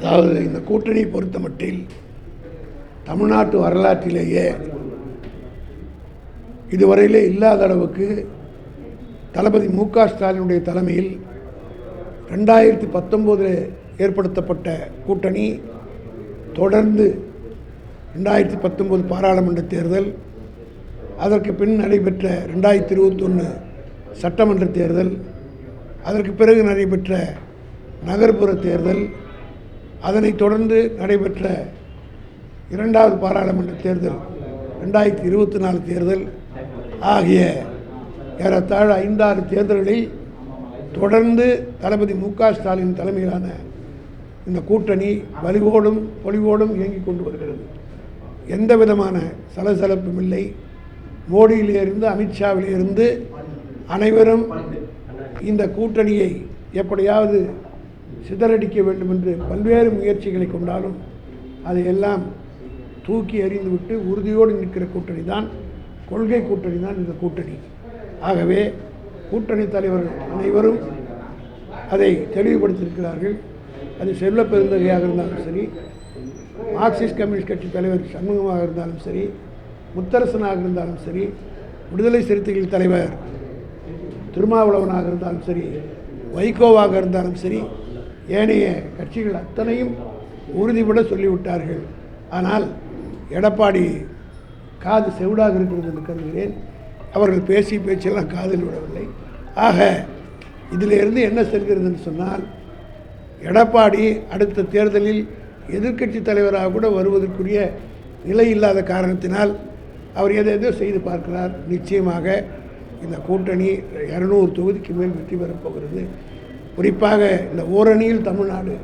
அதாவது இந்த கூட்டணி பொறுத்த மட்டில் தமிழ்நாட்டு வரலாற்றிலேயே இதுவரையிலே இல்லாத அளவுக்கு தளபதி மு க ஸ்டாலினுடைய தலைமையில் ரெண்டாயிரத்தி பத்தொம்போதில் ஏற்படுத்தப்பட்ட கூட்டணி தொடர்ந்து ரெண்டாயிரத்தி பத்தொம்போது பாராளுமன்ற தேர்தல் அதற்கு பின் நடைபெற்ற ரெண்டாயிரத்தி இருபத்தொன்று சட்டமன்ற தேர்தல் அதற்கு பிறகு நடைபெற்ற நகர்ப்புற தேர்தல் அதனைத் தொடர்ந்து நடைபெற்ற இரண்டாவது பாராளுமன்ற தேர்தல் ரெண்டாயிரத்தி இருபத்தி நாலு தேர்தல் ஆகிய ஏறத்தாழ ஐந்தாறு தேர்தல்களில் தொடர்ந்து தளபதி மு க ஸ்டாலின் தலைமையிலான இந்த கூட்டணி வலிவோடும் பொலிவோடும் இயங்கிக் கொண்டு வருகிறது. எந்த விதமான சலசலப்பும் இல்லை. மோடியிலிருந்து அமித்ஷாவிலிருந்து அனைவரும் இந்த கூட்டணியை எப்படியாவது சிதறடிக்க வேண்டும் என்று பல்வேறு முயற்சிகளை கொண்டாலும் அதையெல்லாம் தூக்கி எறிந்துவிட்டு உறுதியோடு நிற்கிற கூட்டணி தான் கொள்கை கூட்டணி தான் இந்த கூட்டணி. ஆகவே கூட்டணி தலைவர்கள் அனைவரும் அதை தெளிவுபடுத்தியிருக்கிறார்கள். அது செல்வ பெருந்தகையாக இருந்தாலும் சரி மார்க்சிஸ்ட் கம்யூனிஸ்ட் கட்சி தலைவர் சண்முகமாக இருந்தாலும் சரி முத்தரசனாக இருந்தாலும் சரி விடுதலை சிறுத்தைகள் தலைவர் திருமாவளவனாக இருந்தாலும் சரி வைகோவாக இருந்தாலும் சரி ஏனைய கட்சிகள் அத்தனையும் உறுதிபட சொல்லிவிட்டார்கள். ஆனால் எடப்பாடி காது செவிடாக இருக்கிறது என்று கருதுகிறேன். அவர்கள் பேசி பேச்செல்லாம் காதில் விடவில்லை. ஆக இதிலிருந்து என்ன செல்கிறதுன்னு சொன்னால் எடப்பாடி அடுத்த தேர்தலில் எதிர்க்கட்சி தலைவராக கூட வருவதற்குரிய நிலை இல்லாத காரணத்தினால் அவர் எதை எதோ செய்து பார்க்கிறார். நிச்சயமாக இந்த கூட்டணி இரநூறு தொகுதிக்கு மேல் வெற்றி பெறப் போகிறது. குறிப்பாக இந்த ஓரணியில் தமிழ்நாடு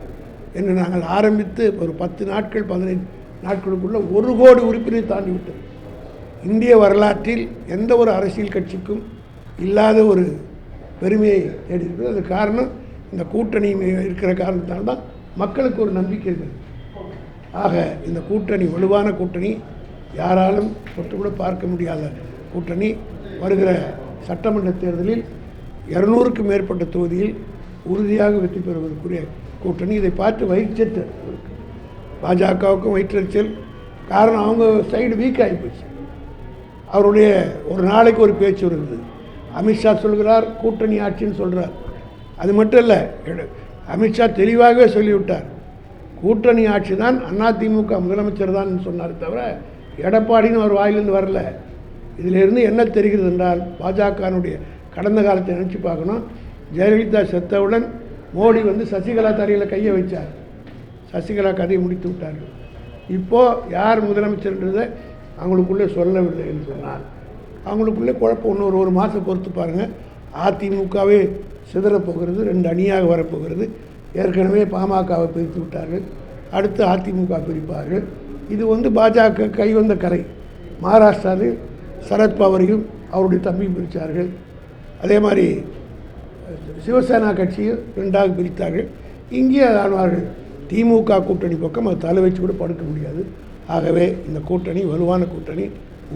என்று நாங்கள் ஆரம்பித்து ஒரு பத்து நாட்கள் பதினைந்து நாட்களுக்குள்ள ஒரு கோடி உறுப்பினரை தாண்டி விட்டது. இந்திய வரலாற்றில் எந்த ஒரு அரசியல் கட்சிக்கும் இல்லாத ஒரு பெருமையை தேடியிருக்கிறது. அது காரணம் இந்த கூட்டணி இருக்கிற காரணத்தால் தான் மக்களுக்கு ஒரு நம்பிக்கை இருக்குது ஆக இந்த கூட்டணி வலுவான கூட்டணி யாராலும் தொட்டு கூட பார்க்க முடியாத கூட்டணி. வருகிற சட்டமன்ற தேர்தலில் இரநூறுக்கும் மேற்பட்ட தொகுதியில் உறுதியாக வெற்றி பெறுவதற்குரிய கூட்டணி. இதை பார்த்து வயிற்றத்து பாஜகவுக்கும் வயிற்றறிச்சல் காரணம் அவங்க சைடு வீக் ஆகி போச்சு. அவருடைய ஒரு நாளைக்கு ஒரு பேச்சு வருது அமித்ஷா சொல்கிறார் கூட்டணி ஆட்சின்னு சொல்கிறார் அது மட்டும் இல்லை அமித்ஷா தெளிவாகவே சொல்லிவிட்டார். கூட்டணி ஆட்சி தான் அதிமுக முதலமைச்சர் தான் சொன்னார் தவிர எடப்பாடின்னு அவர் வாயிலிருந்து வரல. இதிலிருந்து என்ன தெரிகிறது என்றால் பாஜகனுடைய கடந்த காலத்தை நினச்சி பார்க்கணும். ஜெயலலிதா செத்தவுடன் மோடி வந்து சசிகலா தரையில் கையை வச்சார். சசிகலா கதையை முடித்து விட்டார்கள். இப்போது யார் முதலமைச்சர்ன்றதை அவங்களுக்குள்ளே சொல்லவில்லை என்று சொன்னார் அவங்களுக்குள்ளே குழப்பம் ஒன்று ஒரு ஒரு மாதம் பொறுத்து பாருங்கள் அதிமுகவே சிதறப்போகிறது ரெண்டு அணியாக வரப்போகிறது. ஏற்கனவே பாமகவை பிரித்து விட்டார்கள். அடுத்து அதிமுக பிரிப்பார்கள். இது வந்து பாஜக கைவந்த கரை. மகாராஷ்டிராவில் சரத்பவரையும் அவருடைய தம்பியும் பிரித்தார்கள் அதே மாதிரி சிவசேனா கட்சியும் ரெண்டாக பிரித்தார்கள். இங்கே ஆனார்கள். திமுக கூட்டணி பக்கம் அது தலை வச்சு கூட படுக்க முடியாது. ஆகவே இந்த கூட்டணி வலுவான கூட்டணி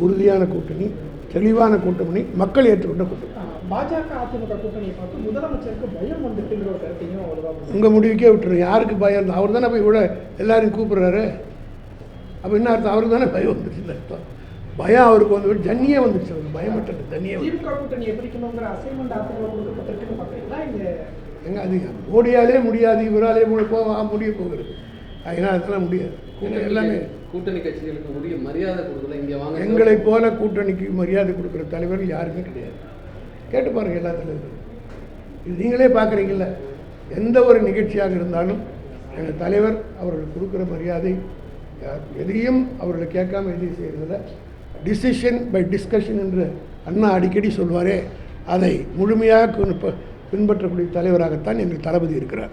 உறுதியான கூட்டணி தெளிவான கூட்டணி மக்கள் ஏற்றுக்கொண்ட கூட்டணி. பாஜக அதிமுக கூட்டணியை பார்த்து முதலமைச்சருக்கு பயம் வந்துட்டுங்கிற ஒரு கருத்தையும் அவர் உங்கள் முடிவுக்கே விட்டுரும் யாருக்கு பயம்? அவர் தானே போய் இவ்வளோ எல்லாரையும் கூப்பிட்றாரு. அப்போ என்ன அர்த்தம்? அவருக்கு தானே பயம் வந்துருச்சு அர்த்தம். பயம் அவருக்கு வந்து ஜன்னியே வந்துருச்சு அவருக்கு பயம் மட்டும் தண்ணியே வந்து திமுக கூட்டணியை பிரிக்கணுங்கிற அசைன்மெண்ட் அதிமுக கொடுக்கப்பட்டிருக்குன்னு பார்த்தீங்களா இங்க எங்க அது மோடியாலே முடியாது இவராலே போக முடிய போகிறது அதனால் அதெல்லாம் முடியாது கூட்டணி எல்லாமே கூட்டணி கட்சிகளுக்கு உரிய மரியாதை கொடுக்கல இங்க வாங்க எங்களை போல கூட்டணிக்கு மரியாதை கொடுக்குற தலைவர்கள் யாருமே கிடையாது. கேட்டு பாருங்க எல்லா தலைவரும். இது நீங்களே பார்க்குறீங்கல்ல எந்த ஒரு நிகழ்ச்சியாக இருந்தாலும் எங்கள் தலைவர் அவர்களுக்கு கொடுக்குற மரியாதை யார் எதையும் அவர்களை கேட்காம எதையும் செய்கிறதில்ல டிசிஷன் பை டிஸ்கஷன் என்று அண்ணா அடிக்கடி சொல்வாரே அதை முழுமையாக பின்பற்றக்கூடிய தலைவராகத்தான் எங்கள் தளபதி இருக்கிறார்.